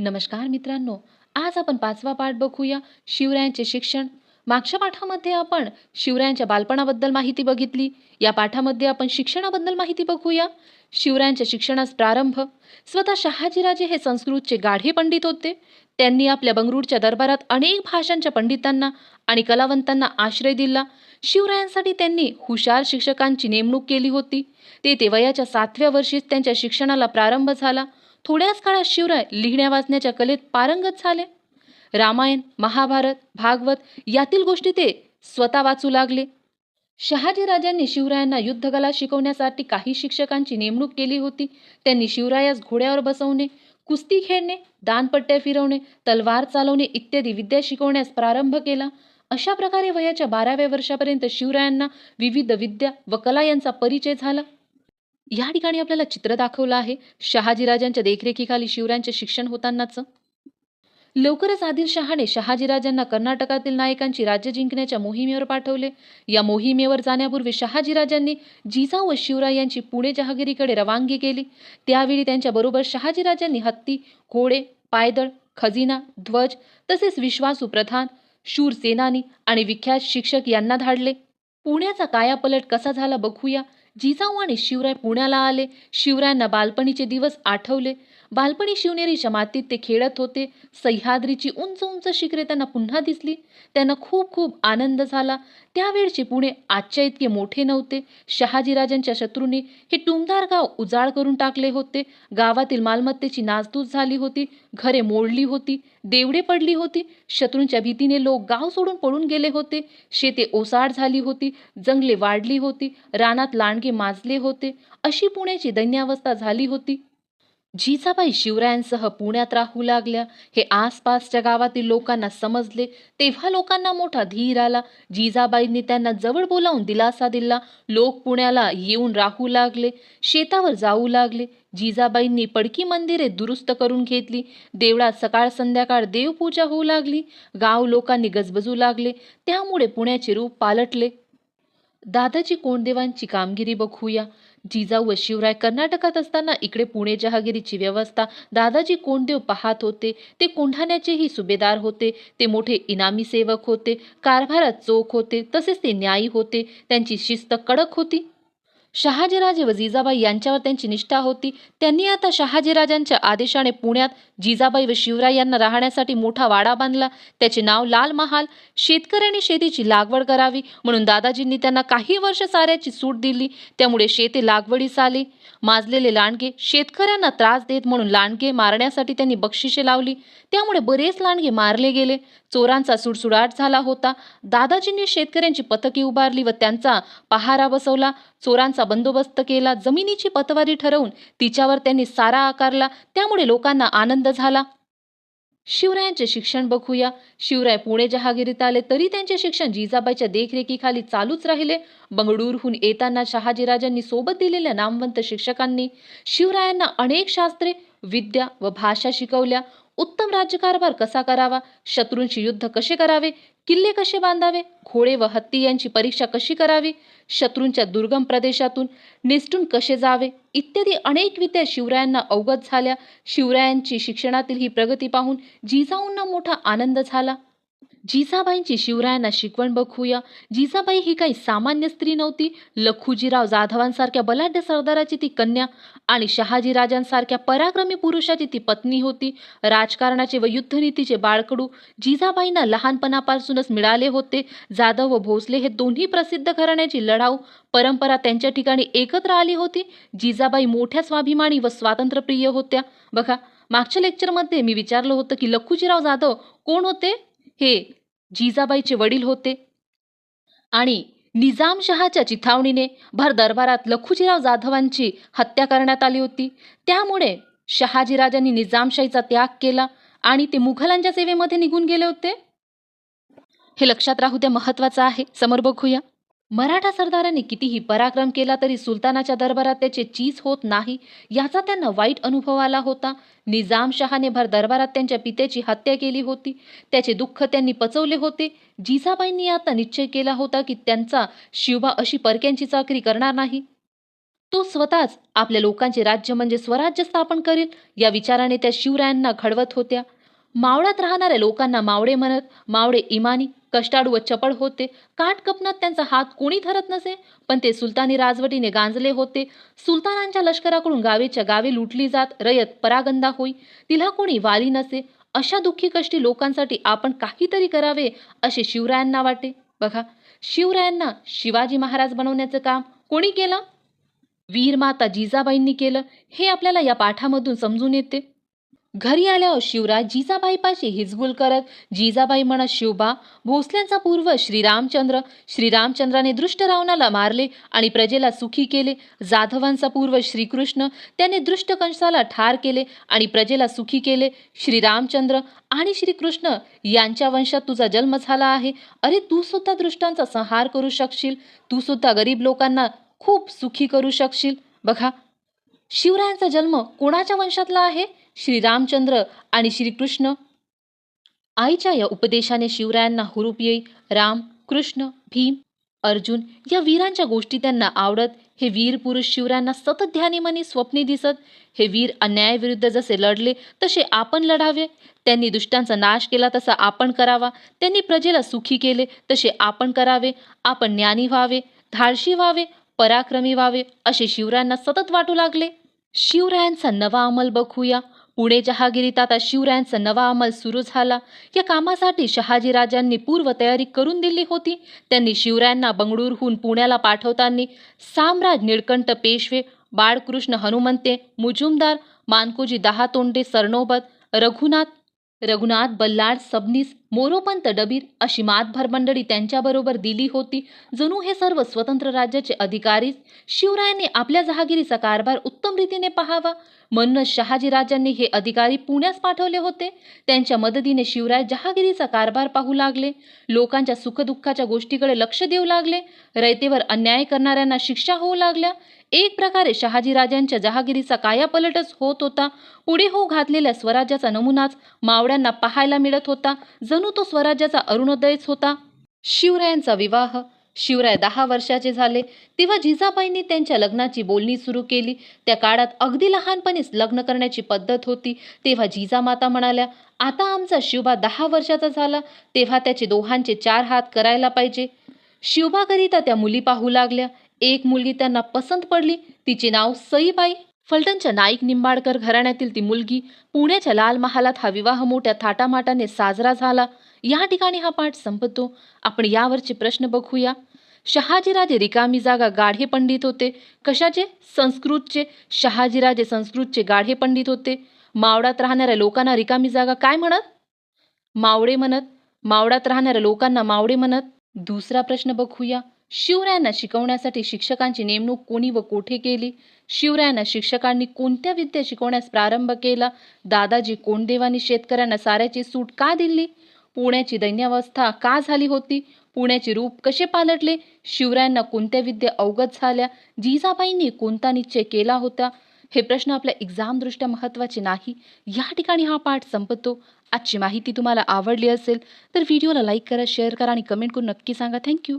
नमस्कार मित्रांनो आज आपण पाचवा पाठ बघूया शिवरायांचे शिक्षण. मागच्या पाठामध्ये आपण शिवरायांच्या बालपणाबद्दल माहिती बघितली. या पाठामध्ये आपण शिक्षणाबद्दल माहिती बघूया. शिवरायांच्या शिक्षणास प्रारंभ. स्वतः शहाजीराजे हे संस्कृतचे गाढे पंडित होते. त्यांनी आपल्या बंगळूरच्या दरबारात अनेक भाषांच्या पंडितांना आणि कलावंतांना आश्रय दिला. शिवरायांसाठी त्यांनी हुशार शिक्षकांची नेमणूक केली होती. ते ते वयाच्या सातव्या वर्षीच त्यांच्या शिक्षणाला प्रारंभ झाला. थोड्याच काळात शिवराय लिहिण्या वाचण्याच्या कलेत पारंगत झाले. रामायण महाभारत भागवत यातील गोष्टी ते स्वतः वाचू लागले. शहाजी राजांनी शिवरायांना युद्धकला शिकवण्यासाठी काही शिक्षकांची नेमणूक केली होती. त्यांनी शिवरायास घोड्यावर बसवणे कुस्ती खेळणे दानपट्ट्या फिरवणे तलवार चालवणे इत्यादी विद्या शिकवण्यास प्रारंभ केला. अशा प्रकारे वयाच्या बाराव्या वर्षापर्यंत शिवरायांना विविध विद्या व कला यांचा परिचय झाला. या ठिकाणी आपल्याला चित्र दाखवलं आहे शहाजीराजांच्या देखरेखीखाली शिवरायांचे शिक्षण होतानाचं. लवकरच आदिलशहाने शहाजीराजांना कर्नाटकातील नायकांची राज्य जिंकण्याच्या मोहिमेवर पाठवले. या मोहिमेवर जाण्यापूर्वी शहाजीराजांनी जिजाऊ व शिवराय यांची पुणे जहागिरीकडे रवानगी केली. त्यावेळी त्यांच्याबरोबर शहाजीराजांनी हत्ती घोडे पायदळ खजिना ध्वज तसेच विश्वासू प्रधान शूर सेनानी आणि विख्यात शिक्षक यांना धाडले. पुण्याचा कायापलट कसा झाला बघूया. जिजाऊ आणि शिवराय पुण्याला आले. शिवरायांना बालपणीचे दिवस आठवले. बालपणी शिवनेरीच्या मातीत ते खेळत होते. सह्याद्रीची उंच उंच शिखरे त्यांना पुन्हा दिसली. त्यांना खूप खूप आनंद झाला. त्यावेळचे पुणे आजच्या इतके मोठे नव्हते. शहाजीराजांच्या शत्रूंनी हे टुमदार गाव उजाळ करून टाकले होते. गावातील मालमत्तेची नासधूस झाली होती. घरे मोडली होती. देवडे पडली होती. शत्रूंच्या भीतीने लोक गाव सोडून पळून गेले होते. शेते ओसाड झाली होती. जंगले वाढली होती. रानात लांडगे माजले होते. अशी पुण्याची दैन्यावस्था झाली होती. जिजाबाई शिवरायांसह पुण्यात राहू लागल्या. हे आसपासच्या गावातील लोकांना समजले. तेव्हा लोकांना मोठा धीर आला. जिजाबाईंनी त्यांना जवळ बोलावून दिलासा दिला. लोक पुण्याला येऊन राहू लागले. शेतावर जाऊ लागले. जिजाबाईंनी पडकी मंदिरे दुरुस्त करून घेतली. देवळात सकाळ संध्याकाळ देवपूजा होऊ लागली. गाव लोकांनी गजबजू लागले. त्यामुळे पुण्याचे रूप पालटले. दादाजी कोंडदेवांची कामगिरी बघूया. जिजाऊ व शिवराय कर्नाटकात असताना इकडे पुणे जहागिरीची व्यवस्था. दादाजी कोंडदेव पाहत होते. ते कोंढाण्याचेही सुभेदार होते. ते मोठे इनामी सेवक होते. कारभारात चोख होते. तसेच ते न्यायी होते. त्यांची शिस्त कडक होती. शहाजीराजे व जिजाबाई यांच्यावर त्यांची निष्ठा होती. त्यांनी आता शहाजीराजांच्या आदेशाने पुण्यात जिजाबाई व शिवराय यांना राहण्यासाठी मोठा वाडा बांधला. त्याचे नाव लाल महाल. शेतकऱ्यांनी शेतीची लागवड करावी म्हणून दादाजींनी त्यांना काही वर्ष साऱ्याची सूट दिली. त्यामुळे शेती लागवडीस आली. माजलेले लांडगे शेतकऱ्यांना त्रास देत म्हणून लांडगे मारण्यासाठी त्यांनी बक्षिसे लावली. त्यामुळे बरेच लांडगे मारले गेले. चोरांचा सुडसुडाट झाला होता. दादाजींनी शेतकऱ्यांची पथके उभारली व त्यांचा पहारा बसवला. चोरांचा बंदोबस्त केला जमिनीची पतवारी ठरवून तिच्यावर त्यांनी सारा आकारला त्यामुळे लोकांना आनंद झाला. शिवरायांचे शिक्षण बघूया. शिवराय पुणे जहागिरीत आले तरी त्यांचे शिक्षण जिजाबाईच्या देखरेखीखाली चालूच राहिले. बंगळूरहून येताना शहाजीराजांनी सोबत दिलेल्या नामवंत शिक्षकांनी शिवरायांना अनेक शास्त्रे विद्या व भाषा शिकवल्या. उत्तम राज्यकारभार कसा करावा? शत्रूंशी युद्ध कसे करावे? किल्ले कसे बांधावे? घोडे व हत्ती यांची परीक्षा कशी करावी? शत्रूंच्या दुर्गम प्रदेशातून निसटून कसे जावे? इत्यादी अनेक विद्या शिवरायांना अवगत झाल्या. शिवरायांची शिक्षणातील ही प्रगती पाहून जिजाऊंना मोठा आनंद झाला. जिजाबाईंची शिवरायांना शिकवण बघूया. जिजाबाई ही काही सामान्य स्त्री नव्हती. लखुजीराव जाधवांसारख्या बलाढ्य सरदाराची ती कन्या आणि शहाजीराजांसारख्या पराक्रमी पुरुषाची ती पत्नी होती. राजकारणाचे व युद्धनीतीचे बाळकडू जिजाबाईंना लहानपणापासूनच मिळाले होते. जाधव व भोसले हे दोन्ही प्रसिद्ध घराण्याची लढाऊ परंपरा त्यांच्या ठिकाणी एकत्र आली होती. जिजाबाई मोठ्या स्वाभिमानी व स्वातंत्र्यप्रिय होत्या. बघा मागच्या लेक्चरमध्ये मी विचारलं होतं की लखुजीराव जाधव कोण होते? हे जिजाबाईचे वडील होते. आणि निजामशहाच्या चिथावणीने भर दरबारात लखुजीराव जाधवांची हत्या करण्यात आली होती. त्यामुळे शहाजीराजांनी निजामशाहीचा त्याग केला आणि ते मुघलांच्या सेवेमध्ये निघून गेले होते. हे लक्षात राहू द्या महत्वाचं आहे. समोर बघूया. मराठा सरदारांनी कितीही पराक्रम केला तरी सुलतानाच्या दरबारात त्याचे चीज होत नाही याचा त्यांना वाईट अनुभव आला होता. निजामशहाने भर दरबारात त्यांच्या पित्याची हत्या केली होती. त्याचे दुःख त्यांनी पचवले होते. जिजाबाईंनी आता निश्चय केला होता की त्यांचा शिवबा अशी परक्यांची चाकरी करणार नाही. तो स्वतःच आपल्या लोकांचे राज्य म्हणजे स्वराज्य स्थापन करील या विचाराने त्या शिवरायांना घडवत होत्या. मावळात राहणाऱ्या लोकांना मावळे म्हणत मावळे इमानी कष्टाळू व चपळ होते. काटकपनात त्यांचा हात कोणी धरत नसे पण ते सुलतानी राजवटीने गांजले होते. सुलतानांच्या लष्कराकडून गावेच्या गावे लुटली जात रयत परागंदा होई. तिला कोणी वाली नसे. अशा दुःखी कष्टी लोकांसाठी आपण काहीतरी करावे असे शिवरायांना वाटे. बघा शिवरायांना शिवाजी महाराज बनवण्याचं काम कोणी केलं? वीरमाता जिजाबाईंनी केलं. हे आपल्याला या पाठामधून समजून येते. घरी आल्यावर शिवराज जिजाबाईपाशी हिजबुल करत जिजाबाई म्हणत शिवबा भोसल्यांचा पूर्व श्रीरामचंद्र. श्रीरामचंद्राने दृष्ट रावणाला मारले आणि प्रजेला सुखी केले. जाधवांचा पूर्व श्रीकृष्ण त्याने दृष्ट कंसाला ठार केले आणि प्रजेला सुखी केले. श्रीरामचंद्र आणि श्रीकृष्ण यांच्या वंशात तुझा जन्म झाला आहे. अरे तू सुद्धा दृष्टांचा संहार करू शकशील. तू सुद्धा गरीब लोकांना खूप सुखी करू शकशील. बघा शिवरायांचा जन्म कोणाच्या वंशातला आहे? श्रीरामचंद्र आणि श्रीकृष्ण आईच्या या उपदेशाने शिवरायांना हुरूप येई राम कृष्ण भीम अर्जुन या वीरांच्या गोष्टी त्यांना आवडत हे वीर पुरुष शिवरायांना सतत ध्यानी मनी दिसत हे वीर अन्यायाविरुद्ध जसे लढले तसे आपण लढावे. त्यांनी दुष्टांचा नाश केला तसा आपण करावा. त्यांनी प्रजेला सुखी केले तसे आपण करावे. आपण ज्ञानी व्हावे धाडशी व्हावे पराक्रमी व्हावे असे शिवरायांना सतत वाटू लागले. शिवरायांचा नवा अंमल बघूया. पुणे जहागिरीत आता शिवरायांचा नवा अंमल सुरू झाला. या कामासाठी शहाजीराजांनी पूर्वतयारी करून दिली होती. त्यांनी शिवरायांना बंगळूरहून पुण्याला पाठवताना साम्राज निळकंठ पेशवे बाळकृष्ण हनुमंते मुजुमदार मानकोजी दहा तोंडे सरनोबत रघुनाथ रघुनाथ बल्लाळ सबनीस मोरोपंत डबीर अशी मातभर मंडळी त्यांच्याबरोबर दिली होती जणू हे सर्व स्वतंत्र राज्याचे अधिकारीच शिवरायांनी आपल्या जहागिरीचा कारभार उत्तम रीतीने पाहावा. म्हणूनच शहाजीराजांनी हे अधिकारी पुण्यास पाठवले होते. त्यांच्या मदतीने शिवराय जहागिरीचा कारभार पाहू लागले. लोकांच्या सुखदुःखाच्या गोष्टीकडे लक्ष देऊ लागले. रयतेवर अन्याय करणाऱ्यांना शिक्षा होऊ लागल्या. एक प्रकारे शहाजीराजांच्या जहागिरीचा कायापलटच होत होता. पुढे हो घातलेल्या स्वराज्याचा नमुनाच मावळ्यांना पाहायला मिळत होता. जणू तो स्वराज्याचा अरुणोदयच होता. शिवरायांचा विवाह शिवराय दहा वर्षाचे झाले. तेव्हा जिजाबाईंनी त्यांच्या लग्नाची बोलणी सुरू केली. त्या काळात अगदी लहानपणीच लग्न करण्याची पद्धत होती. तेव्हा जिजामाता म्हणाल्या आता आमचा शिवबा दहा वर्षाचा झाला. तेव्हा त्याचे दोहांचे चार हात करायला पाहिजे. शिवबाकरिता त्या मुली पाहू लागल्या. एक मुलगी त्यांना पसंत पडली. तिचे नाव सईबाई फलटणच्या नाईक निंबाडकर घराण्यातील ती मुलगी पुण्याच्या लाल महालात हा विवाह मोठ्या थाटामाटाने साजरा झाला. या ठिकाणी हा पाठ संपतो. आपण यावरचे प्रश्न बघूया. शहाजीराजे रिकामी जागा गाढे पंडित होते. कशाचे? संस्कृतचे. शहाजीराजे संस्कृतचे गाढे पंडित होते. मावळात राहणाऱ्या लोकांना रिकामी जागा काय म्हणत? मावळे म्हणत. मावळात राहणाऱ्या लोकांना मावळे म्हणत. दुसरा प्रश्न बघूया. शिवरायांना शिकवण्यासाठी शिक्षकांची नेमणूक कोणी व कोठे केली? शिवरायांना शिक्षकांनी कोणत्या विद्या शिकवण्यास प्रारंभ केला? दादाजी कोंडदेवांनी शेतकऱ्यांना साऱ्याची सूट का दिली? पुण्याची दैन्यावस्था का झाली होती? पुण्याचे रूप कसे पालटले? शिवरायांना कोणत्या विद्या अवगत झाल्या? जिजाबाईंनी कोणता निश्चय केला होता? हे प्रश्न आपल्या एक्झामदृष्ट्या महत्त्वाचे नाही. या ठिकाणी हा पाठ संपतो. आजची माहिती तुम्हाला आवडली असेल तर व्हिडिओला लाईक करा शेअर करा आणि कमेंट करून नक्की सांगा. थँक्यू